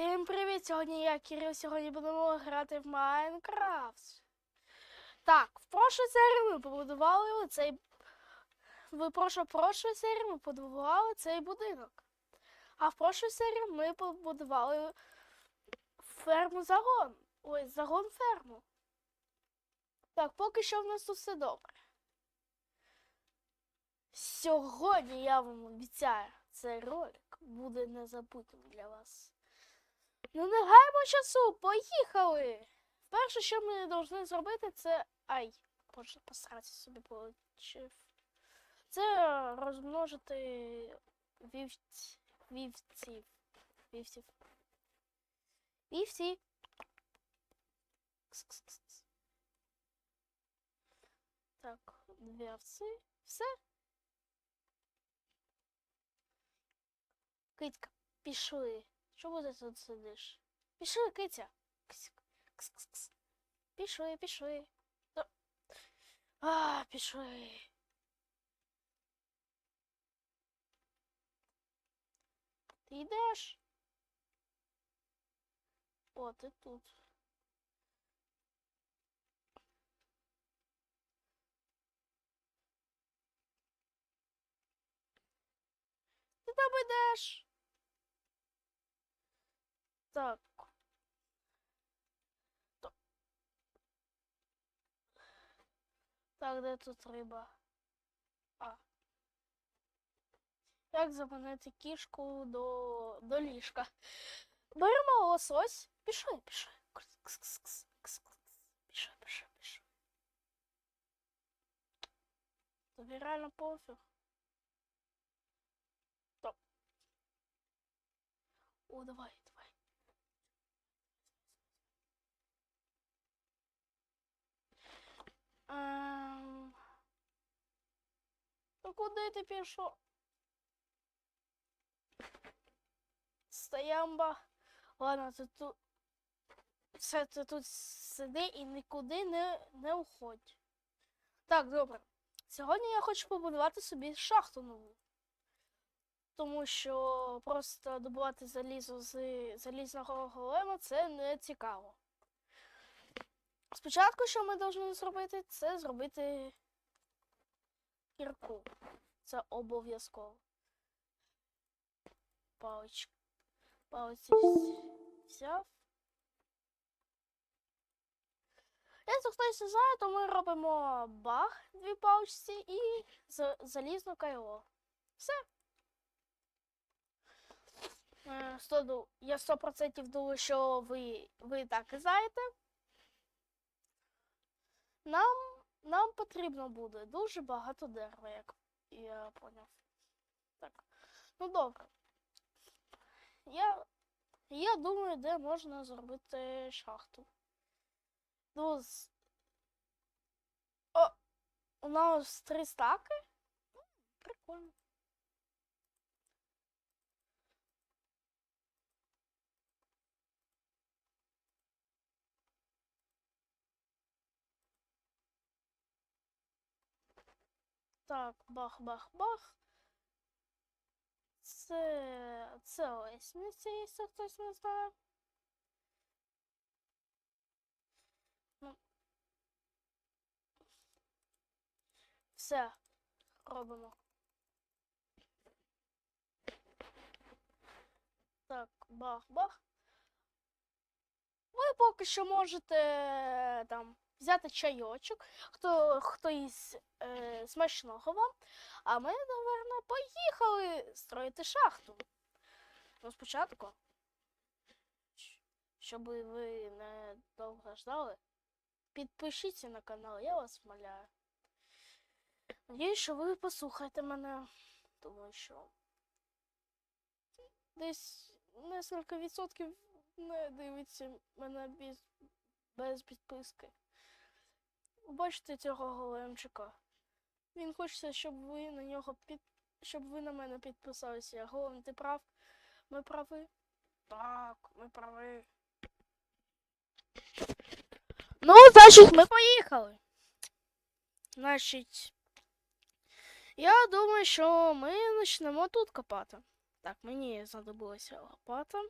Всім привіт! Сьогодні я Кирил. Сьогодні будемо грати в Майнкрафт. Так, в прошлій серії ми побудували оцей. В прошлій, серії ми побудували цей будинок. А в прошлій серії ми побудували ферму загон. Ой, загон ферму. Так, поки що в нас тут все добре. Сьогодні я вам обіцяю, цей ролик буде незабутнім для вас. Ну не гаймо часу, поїхали! Перше, що ми повинні зробити, це. Ай, можна постаратися собі получив. Це розмножити вівць... вівців. Вівців. Вівці. Так, дві овці. Все. Китька, пішли. Чому ти тут сидиш? Пішли, киця. Ксь, кс, кс, кс. Пішли, пішли. А, пішли. Ти йдеш? О, ти тут. Ти там йдеш? Так. Так, де тут риба? А. Як заманити кішку до, до ліжка? Беремо лосось. Пішли, пішли. Пішли, пішли, пішли. Тобі реально пофіг. О, давай, давай. Ем... Ну куди ти пішов? Стоямба. Ладно, ти тут. Все, ти тут сиди і нікуди не, не уходь. Так, добре. Сьогодні я хочу побудувати собі шахту нову. Тому що просто добувати залізо з залізного голема це не цікаво. Спочатку, що ми повинні зробити, це зробити кірку. Це обов'язково. Палич. Палиці взяв. Якщо хтось не знає, то ми робимо баг дві паличці і залізну кайло. Все. Е, Я 100% думаю, що ви, ви так і знаєте. Нам, нам потрібно буде дуже багато дерева, як я поняв. Так. Ну добре. Я, я думаю, де можна зробити шахту. Ну, з... О, у нас три стаки? М, Прикольно. Так, бах-бах-бах. Це, це лестниця, якщо хтось не знає. Ну. Все, робимо. Так, бах-бах. Ви поки що можете там взяти чайочок, хто, хто із е, смачного вам. А ми, напевно, поїхали строїти шахту. Ну, спочатку, щоб ви не довго ждали, підпишіться на канал, я вас вмоляю. Надіюсь, що ви послухаєте мене, тому що десь несколько відсотків не дивиться мене без, без підписки. Бачите цього големчика. Він хочеться, щоб ви на нього під. щоб ви на мене підписалися. Голем, ти прав? Ми прави? Так, ми прави. Ну, значить, ми поїхали. Значить. Я думаю, що ми почнемо тут копати. Так, мені знадобилася лопата.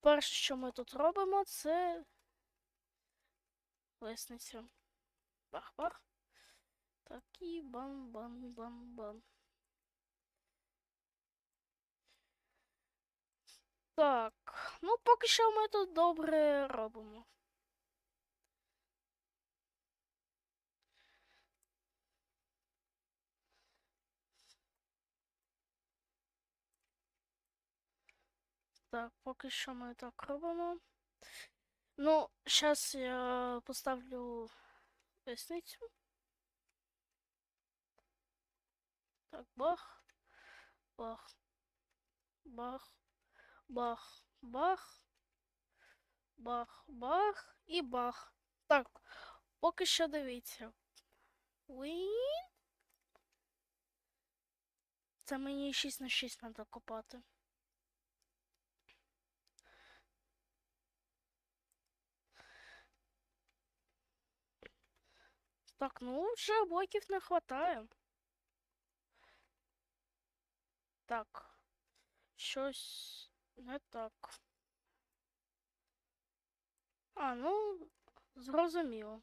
перше, що ми тут робимо, це лисниця. Бах-бах. Так, і бам-бам-бам-бам. Так, ну поки що ми тут добре робимо. Так, поки що ми так робимо. Ну, зараз я поставлю лісницю. Так, бах, бах, бах, бах, бах, бах, бах і бах. Так, поки що дивіться. Win. Це мені 6 на 6 треба копати. Так, ну вже блоків не хватає. Так. Щось не так. А, ну, зрозуміло.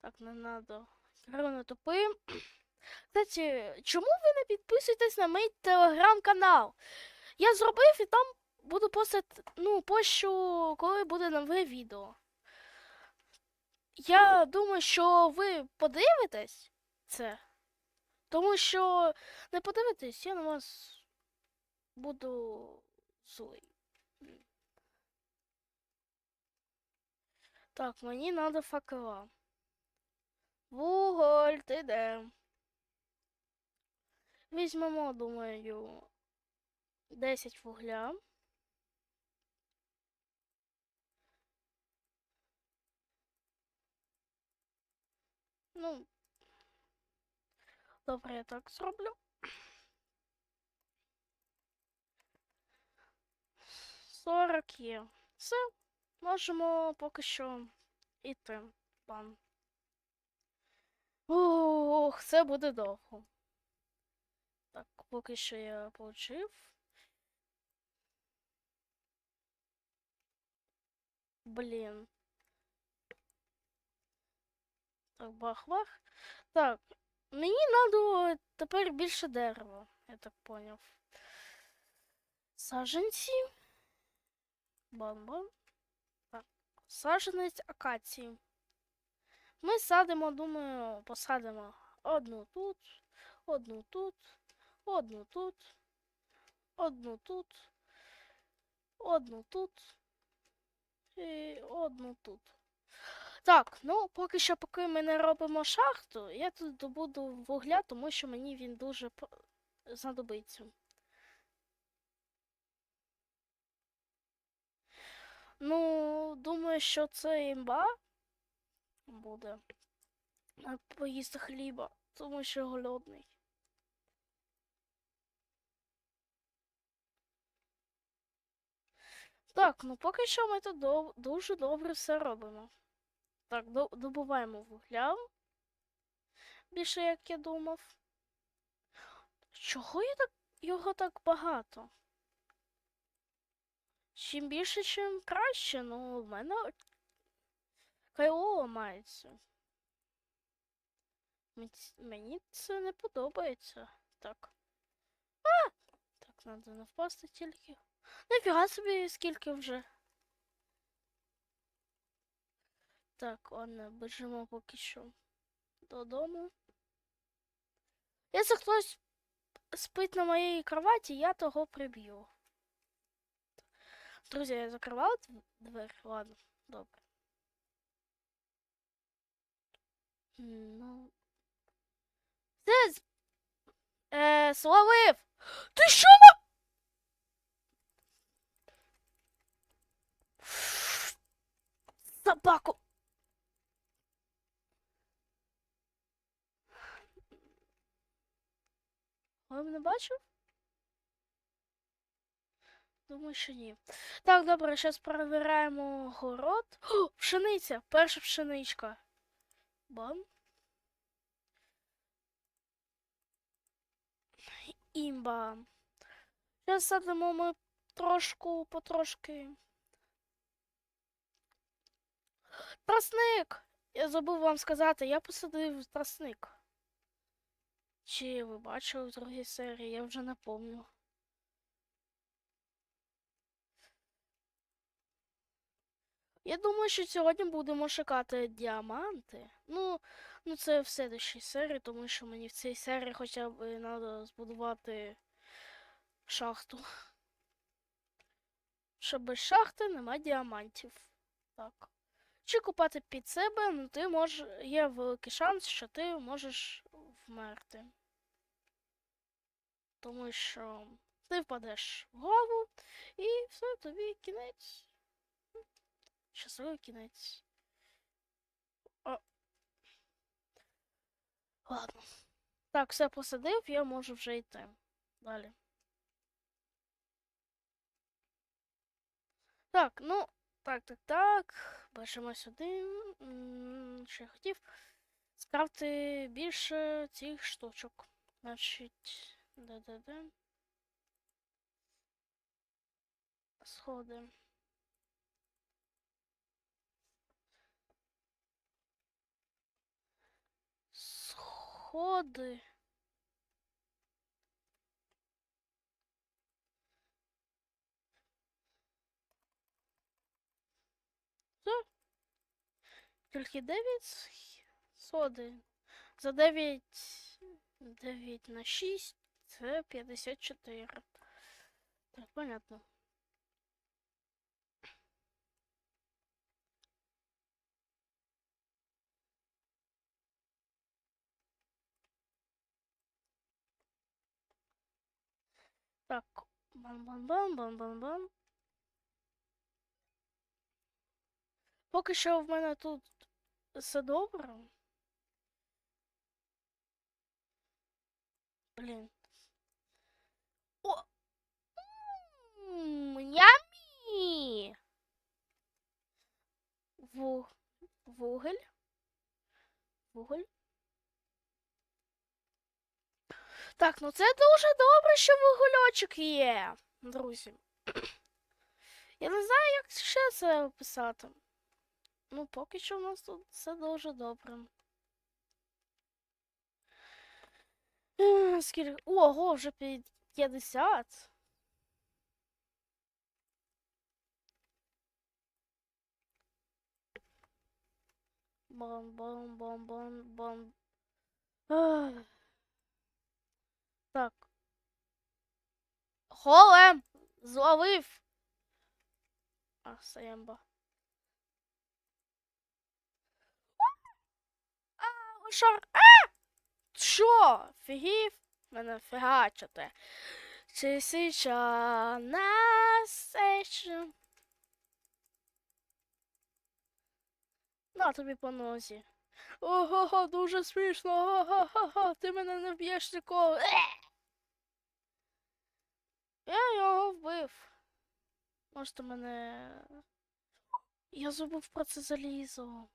Так, не надо. Рано тупим. Кстати, чому ви не підписуєтесь на мій телеграм-канал? Я зробив і там буду постати, ну, пощу, коли буде нове відео. Я думаю, що ви подивитесь це. Тому що не подивитесь, я на вас буду злий. Так, мені треба факела. Вуголь, ти де? Візьмемо, думаю, 10 вугля. Ну, добре, я так зроблю. Сорок є. Все, можемо поки що йти. Пан. Ух, це буде довго. Так, поки що я получив. Блін. Так, бах-бах. Так, мені треба тепер більше дерева, я так поняв. Саженці. Бам-бам. Так, саженець акації. Ми садимо, думаю, посадимо одну тут, одну тут, одну тут, одну тут, одну тут і одну тут. Так, ну поки що, поки ми не робимо шахту, я тут добуду вугля, тому що мені він дуже знадобиться. Ну, думаю, що це імба буде. Поїсти хліба, тому що голодний. Так, ну поки що ми тут дуже добре все робимо. Так, добуваємо вугля. Більше, як я думав. Чого я так його так багато? Чим більше, чим краще, ну в мене кайло ламається. Мені це не подобається. Так. А! Так, треба не впасти тільки. Нафіга собі скільки вже. Так, ладно, біжимо поки що додому. Якщо хтось спить на моїй кроваті, я того приб'ю. Друзі, я закривала дв- двері? Ладно, добре. Ну. Це. Е, словив! Ти що. Собаку! Ви мене? Думаю, що ні. Так, добре, зараз перевіряємо город. О, пшениця! Перша пшеничка. Бам. Імба. Зараз садимо ми трошку потрошки Тросник! Я забув вам сказати, я посадив тросник. Чи ви бачили в другій серії, я вже не пам'ятаю. Я думаю, що сьогодні будемо шукати діаманти. Ну, ну це в следующій серії, тому що мені в цій серії хоча б треба збудувати шахту. Що без шахти нема діамантів. Так. Чи купати під себе, ну ти можеш. Є великий шанс, що ти можеш вмерти. Тому що ти впадеш в голову і все, тобі кінець. Щасливий кінець. О. Ладно. Так, все посадив, я можу вже йти. Далі. Так, ну, так, так, так. Бачимо сюди. Що я хотів? крафти більше цих штучок. Значить, да-да-да. Сходи. Сходи. Тільки дев'ять 101. За 9 9 на 6 це 54. Так, понятно. Так, бам-бам-бам-бам-бам-бам. Поки що в мене тут все добре. Блін. О! М, Ямі! Ву... Вуголь. Вуголь. Так, ну це дуже добре, що вугольочок є, друзі. Я не знаю, як ще це описати. Ну, поки що у нас тут все дуже добре. Скільки. Ого, вже пі- 50. Бам-бам-бам-бам-бам. Ах. Так. Голем! Зловив! А, Саємба. А, шар. А! Що? Фігів? Мене фігачите. Чи січа нас ще? На тобі по нозі. Ого, дуже смішно. Га-га-га, ти мене не вб'єш ніколи. Е! Я його вбив. Можете мене. Я забув про це залізо.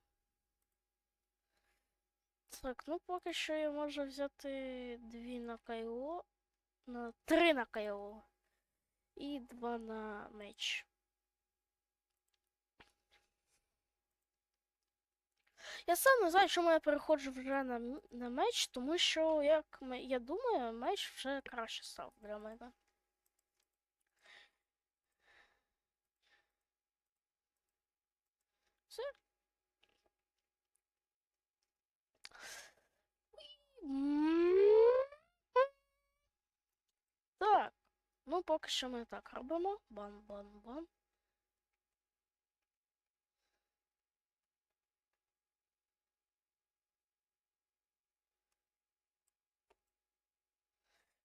Так, ну поки що я можу взяти дві на кайло. На три на кайло. І два на меч. Я сам не знаю, чому я переходжу вже на, на меч, тому що, як я думаю, меч вже краще став для мене. Все. М. Так. Ну, поки що ми так робимо. Бам-бам-бам.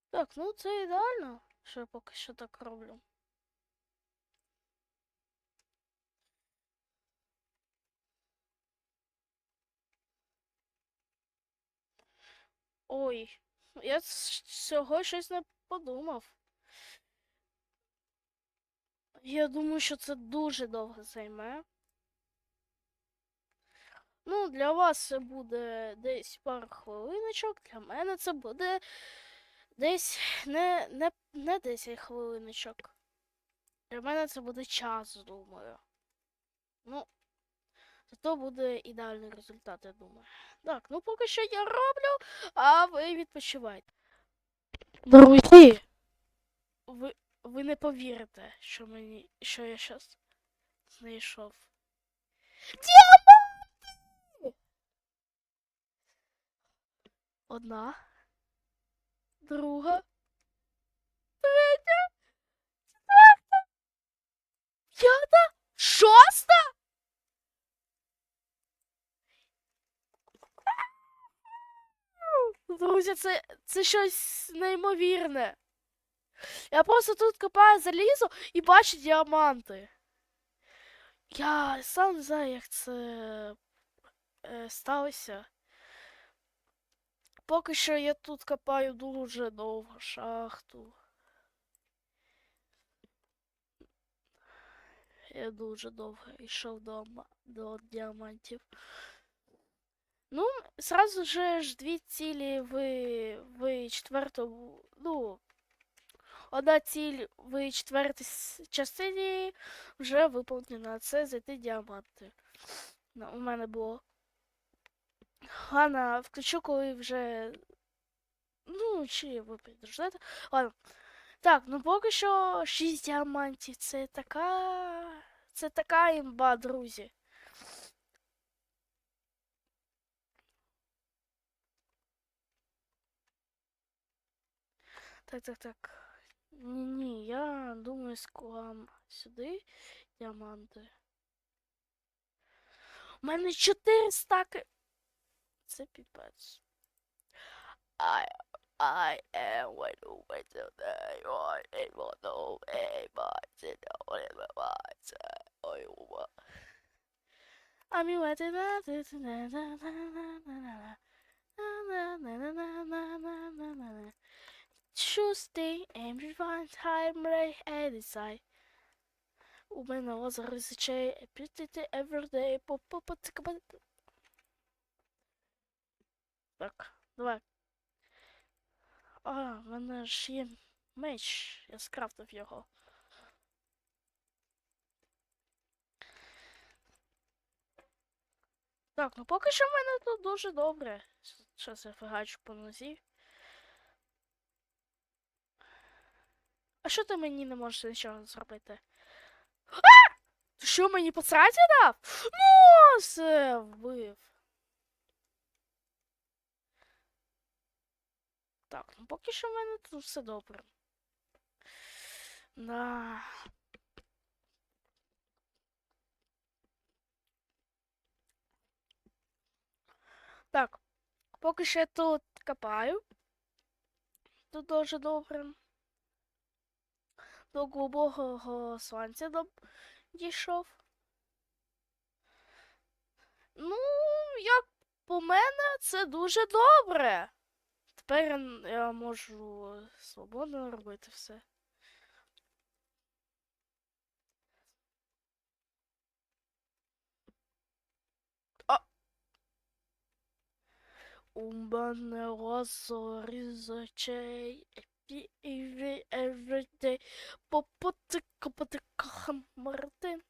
Так, ну це ідеально, що я поки що так роблю. Ой, я цього щось не подумав. Я думаю, що це дуже довго займе. Ну, для вас це буде десь пару хвилиночок, для мене це буде десь не, не, не 10 хвилиночок. Для мене це буде час, думаю. Ну, то буде ідеальний результат, я думаю. Так, ну поки що я роблю, а ви відпочивайте. Друзі, ви, ви не повірите, що мені, що я щас знайшов. Діаманти! Одна. Друга. Третя. Четверта. П'ята. Шоста. Друзі, це, це щось неймовірне. Я просто тут копаю залізо і бачу діаманти. Я сам не знаю, як це е, сталося. Поки що я тут копаю дуже довго шахту. Я дуже довго йшов до, до діамантів. Ну, сразу же ж дві цілі в, в четвертому. Ну, одна ціль в четвертій частині вже виповнена. Це зайти діаманти. Ну, у мене було. Ладно, включу, коли вже. Ну, чи ви підождете. Ладно. Так, ну поки що 6 діамантів. Це така. Це така імба, друзі. Так, так, так. Ні-ні, я думаю, склам сюди діаманти. У мене 4 стаки. Це піпець. I, I am when you wait till day, or it will know, a but you know what it was, or you will. I'm you waiting na na na na na na na na na na na na na na na Tuesday, one time, right, I decide. У мене озеро рисичей, пітити everyday, по-по-по, Так, давай. А, в мене ж є меч, я скрафтив його. Так, ну поки що в мене тут дуже добре. Щас я фигачу по нозі. А що ти мені не можеш нічого зробити? А! Що мені посраті дав? Ну, все, вбив. Так, ну поки що в мене тут все добре. Да. Так, поки що я тут копаю. Тут дуже добре. До глибокого сонця дійшов. Ну, як по мене, це дуже добре. Тепер я можу свободно робити все. У мене лазорі з. Every, every day. Попотика, потика, Мартин.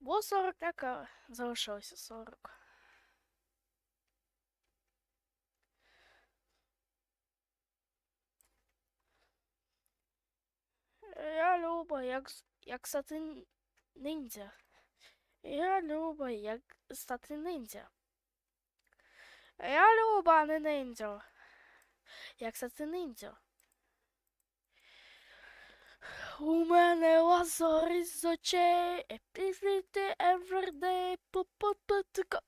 Було 40, так, а залишилося 40. Я люба, як, як стати н- ніндзя. Я люба, як стати ніндзя. Я люба, не ніндзя. Як стати ніндзя. У мене лазорі з очей, епіфіти everyday, попотика.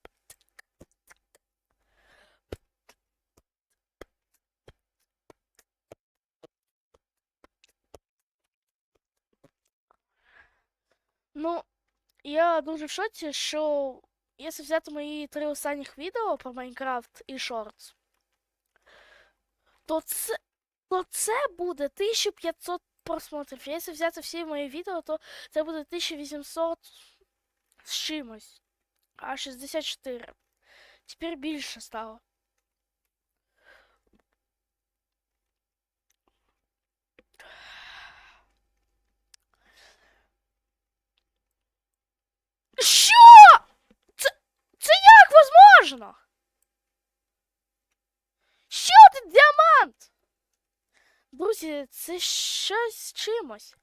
Ну, я дуже в шоці, що якщо взяти мої три останніх відео про Майнкрафт і Шортс, то це, то це буде 1500 просмотрів. Якщо взяти всі мої відео, то це буде 1800 з чимось. А 64. Тепер більше стало. Обережно. Ще один діамант! Друзі, це щось з чимось.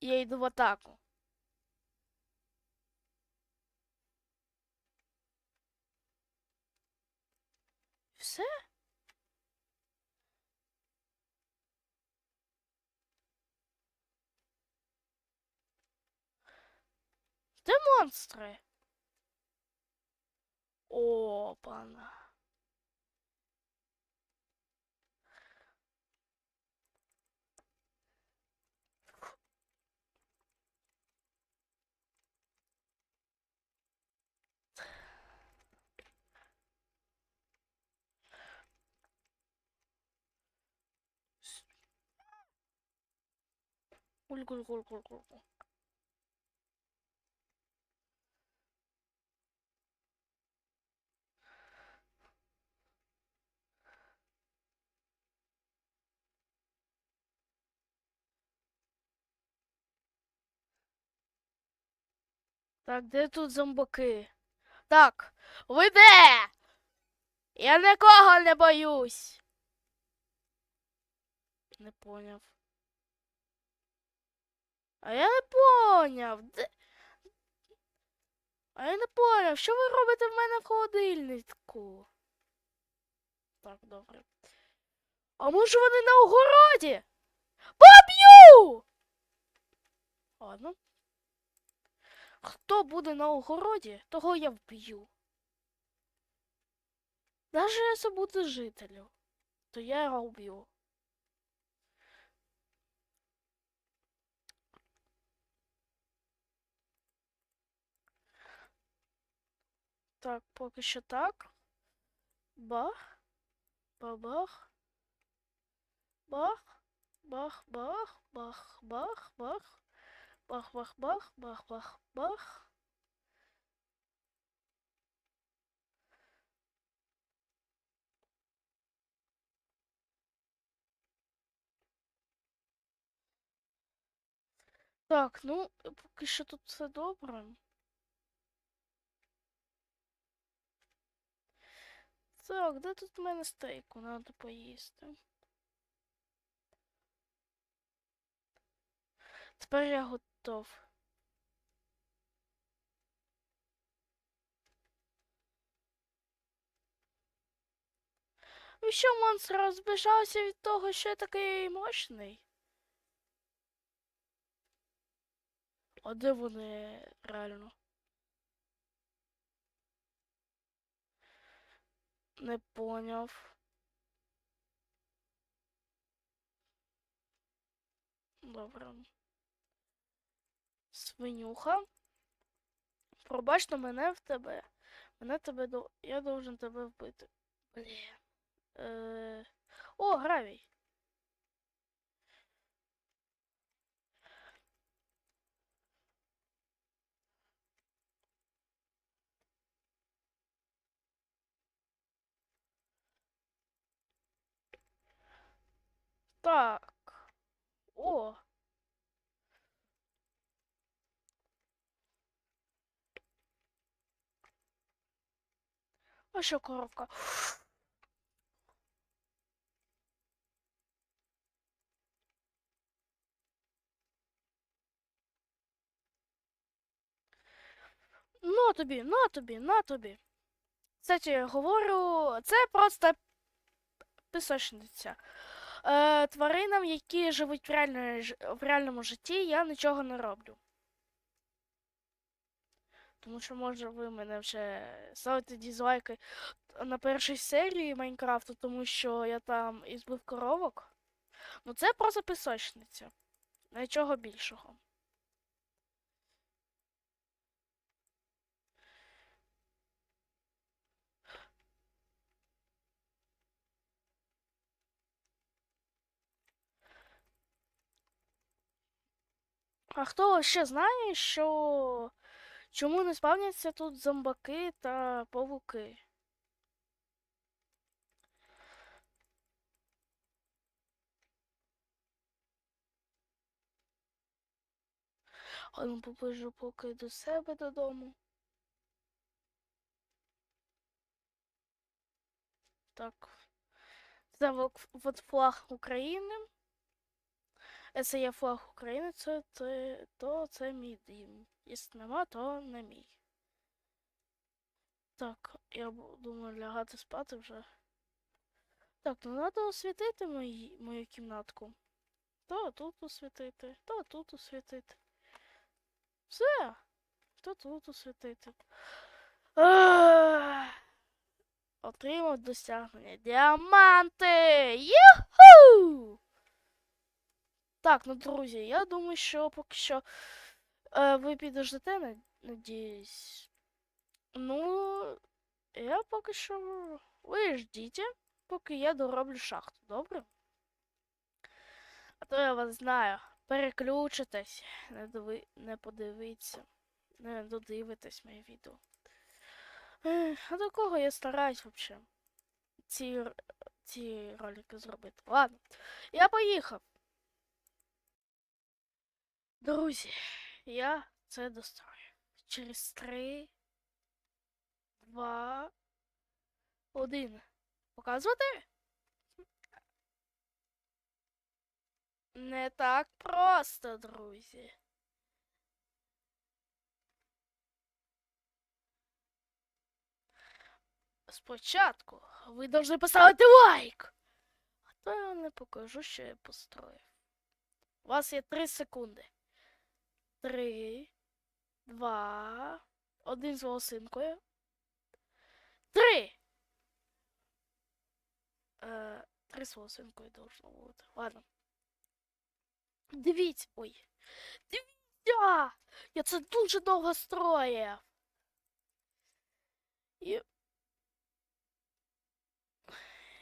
Я йду в атаку. Все? Де монстри? Опана. Гуль, Так, де тут зомбаки? Так, ви де? Я нікого не боюсь. Не поняв. А я не поняв. Де... А я не поняв, що ви робите в мене в холодильнику? Так, добре. А може вони на огороді? Поб'ю! Ладно. Хто буде на огороді, того я вб'ю. Даже якщо буде жителю, то я його вб'ю. Так, поки що так. Бах. Бабах. Бах. Бах, бах, бах, бах, бах. Бах, бах, бах, бах, бах, бах. Так, ну, поки що тут все добре. Так, де тут в мене стейку? Надо поїсти. Тепер я готов. І що монстр розбіжався від того, що я такий мощний? А де вони реально? Не поняв. Добре. Свинюха. Пробач на мене в тебе. Мене тебе до. Я должен тебе вбити. Блін. Е... О, гравій. Так. О. А що коробка? На тобі, на тобі, на тобі. Кстати, говорю, це просто пісочниця. Е, тваринам, які живуть в, реальної, в реальному житті, я нічого не роблю. Тому що, може, ви мене вже ставите дізлайки на першій серії Майнкрафту, тому що я там і збив коровок. Ну це просто пісочниця. Нічого більшого. А хто ще знає, що чому не спавняться тут зомбаки та павуки? А ну побежу поки до себе додому. Так. Це от, флаг України. Якщо є флаг України, це, це, то це мій дім. Нема, то не мій. Так, я думаю лягати спати вже. Так, ну треба освітити мої, мою кімнатку. То тут освітити, то тут освітити. Все. То тут освітити. Отримав досягнення. Діаманти! Юху! Так, ну друзі, я думаю, що поки що е, ви підождете, надіюсь. Ну, я поки що. Ви ждіть, поки я дороблю шахту, добре? А то я вас знаю. Переключитесь, не, диви... не подивіться, не додивитесь моє відео. А до кого я стараюсь взагалі ці, ці ролики зробити? Ладно, я поїхав. Друзі, я це дострою. Через три, два, один. Показувати? Не так просто, друзі. Спочатку ви повинні поставити лайк. А то я вам не покажу, що я построїв. У вас є 3 секунди. Три, два, один з волосинкою. Три! Е, три з волосинкою должно бути. Ладно. Дивіться. Ой. Дивіться! Я це дуже довго строїв. І.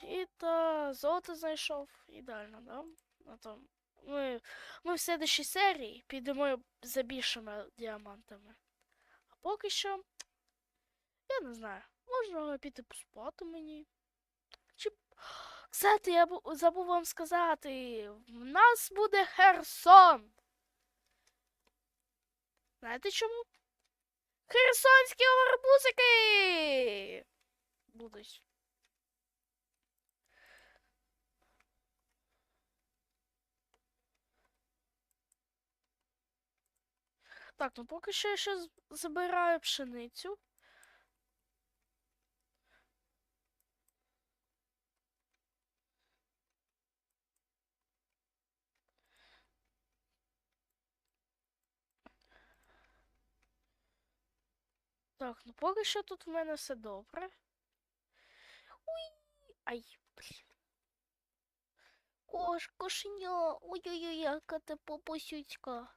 І та золото знайшов. Ідеально, да? На том. Ми, ми в следующій серії підемо за більшими діамантами. А поки що. Я не знаю. Можна піти поспати мені. Чи... Кстати, я забув вам сказати. В нас буде Херсон. Знаєте чому? Херсонські арбузики! Будуть. Так, ну поки що я ще забираю пшеницю. Так, ну поки що тут в мене все добре. Уй! Ай, блін. Кош, кошеня, ой-ой-ой, яка ти попусючка.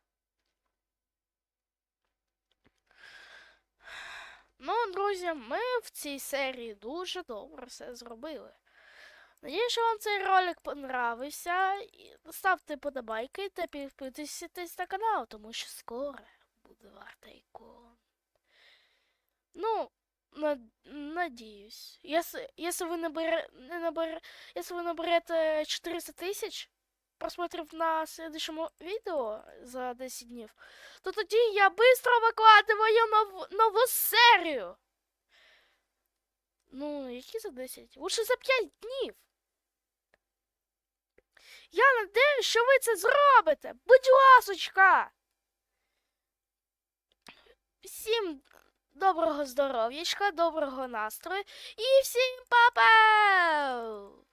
Ну, друзі, ми в цій серії дуже добре все зробили. Надіюсь, що вам цей ролик понравився. І Ставте подобайки та підписуйтесь на канал, тому що скоро буде варта ікон. Ну, над... надіюсь. Если, если вы набере... не набере... если вы наберете 400 тысяч просмотрів на следующем видео за 10 днів, то тоді я быстро викладываю нову, нову серію. Ну, які за 10? Лучше за 5 днів. Я надіюсь, що ви це зробите. Будь ласочка. Всім доброго здоров'ячка, доброго настрою і всім па-па!